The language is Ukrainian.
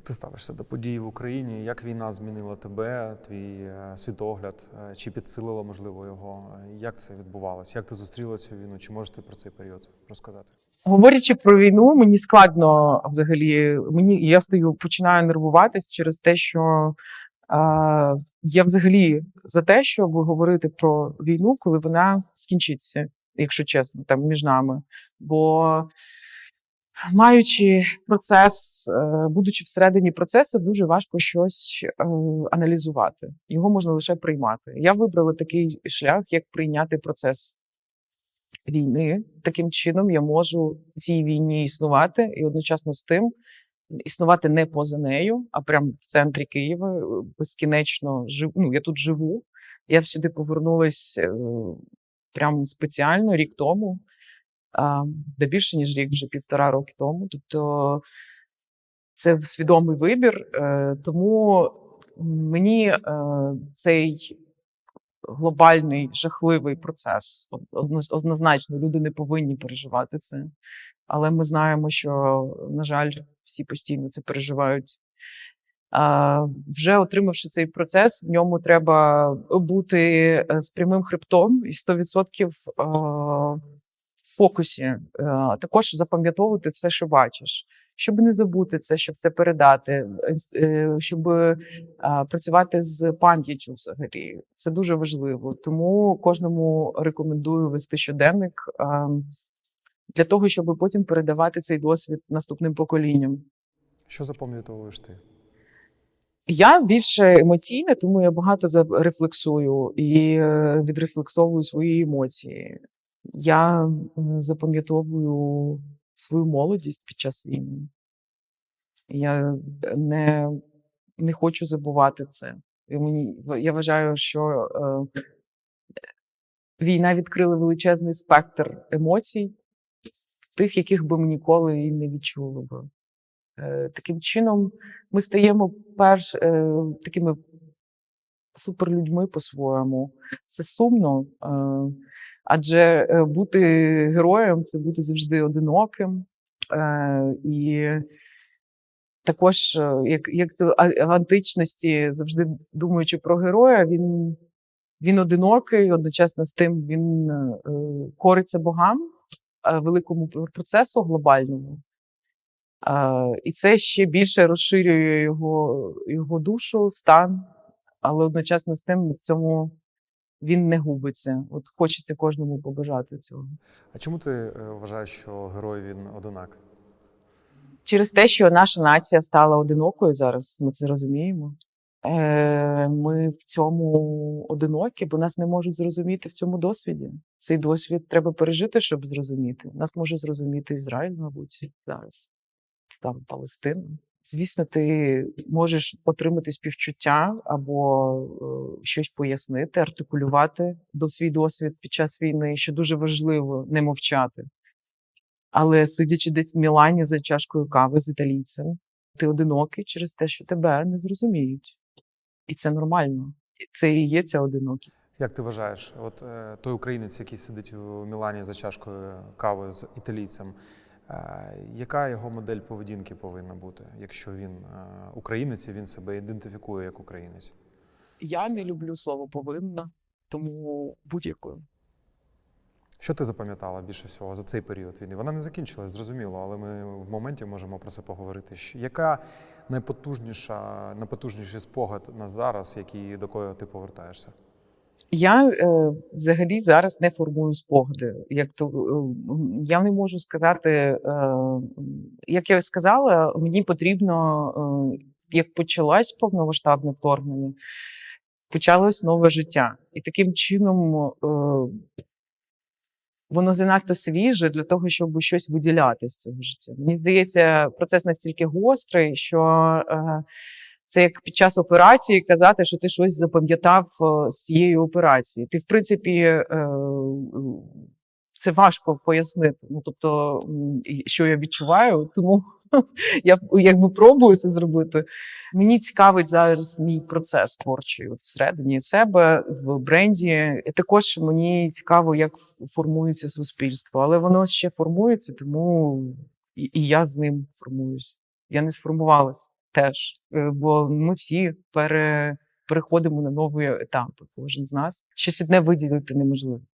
Як ти ставишся до подій в Україні? Як війна змінила тебе, твій е, світогляд? Е, Чи підсилила, можливо, його? Як це відбувалося? Як ти зустріла цю війну? Чи можеш ти про цей період розказати? Говорячи про війну, мені складно взагалі. Мені я стою, починаю нервуватись через те, що е, я взагалі за те, щоб говорити про війну, коли вона скінчиться, якщо чесно, там між нами. Бо маючи процес, е, будучи всередині процесу, дуже важко щось е, аналізувати. Його можна лише приймати. Я вибрала такий шлях, як прийняти процес війни. Таким чином я можу в цій війні існувати і одночасно з тим існувати не поза нею, а прямо в центрі Києва е, безкінечно жив. Ну, я тут живу. Я сюди повернулась прямо спеціально рік тому, де більше ніж рік, вже півтора роки тому. Тобто це свідомий вибір. Е, тому мені е, цей глобальний жахливий процес. Однозначно, люди не повинні переживати це. Але ми знаємо, що, на жаль, всі постійно це переживають. А, вже отримавши цей процес, в ньому треба бути е, з прямим хребтом і 100% е, в фокусі. Е, Також запам'ятовувати все, що бачиш, щоб не забути це, щоб це передати, е, щоб працювати з пам'яттю взагалі. Це дуже важливо. Тому кожному рекомендую вести щоденник для того, щоб потім передавати цей досвід наступним поколінням. Що запам'ятовуєш ти? Я більше емоційна, тому я багато рефлексую і е, відрефлексовую свої емоції. Я е, запам'ятовую свою молодість під час війни. Я не, не хочу забувати це. І мені, я вважаю, що е, війна відкрила величезний спектр емоцій, тих, яких би ми ніколи і не відчули би. Е, Таким чином, ми стаємо перш е, такими суперлюдьми по-своєму. Це сумно, е, адже е, бути героєм це бути завжди одиноким. Е, і також, як, як то в античності, завжди думаючи про героя, він, він одинокий, одночасно з тим він кориться богам, великому процесу глобальному. І це ще більше розширює його, його душу, стан, але одночасно з тим в цьому він не губиться. От хочеться кожному побажати цього. А чому ти е, вважаєш, що герой він одинак? Через те, що наша нація стала одинокою зараз, ми це розуміємо. Е, Ми в цьому одинокі, бо нас не можуть зрозуміти в цьому досвіді. Цей досвід треба пережити, щоб зрозуміти. Нас може зрозуміти Ізраїль, мабуть, зараз, там Палестина. Звісно, ти можеш отримати співчуття або е, щось пояснити, артикулювати до свій досвід під час війни, що дуже важливо не мовчати. Але сидячи десь в Мілані за чашкою кави з італійцем, ти одинокий через те, що тебе не зрозуміють. І це нормально. Це і є ця одинокість. Як ти вважаєш, от е, той українець, який сидить у Мілані за чашкою кави з італійцем, яка його модель поведінки повинна бути, якщо він е, українець і він себе ідентифікує як українець? Я не люблю слово повинна, тому будь-якою. Що ти запам'ятала більше всього за цей період війни? Вона не закінчилась, зрозуміло, але ми в моменті можемо про це поговорити. Яка найпотужніша, найпотужніший спогад на зараз, який до кого ти повертаєшся? Я е, взагалі зараз не формую спогади. Як то е, я не можу сказати, е, як я сказала, мені потрібно, е, як почалось повномасштабне вторгнення, почалось нове життя. І таким чином е, воно занадто свіже для того, щоб щось виділяти з цього життя. Мені здається, процес настільки гострий, що е, це як під час операції казати, що ти щось запам'ятав е, з цієї операції. Ти, в принципі, е, це важко пояснити. Ну, тобто, що я відчуваю, тому я якби пробую це зробити. Мені цікавить зараз мій процес творчий от всередині себе в бренді. І також мені цікаво, як формується суспільство, але воно ще формується, тому і, і я з ним формуюсь. Я не сформувалася. Теж, е, бо ми всі пере, переходимо на нові етапи. Кожен з нас щось одне виділити неможливо.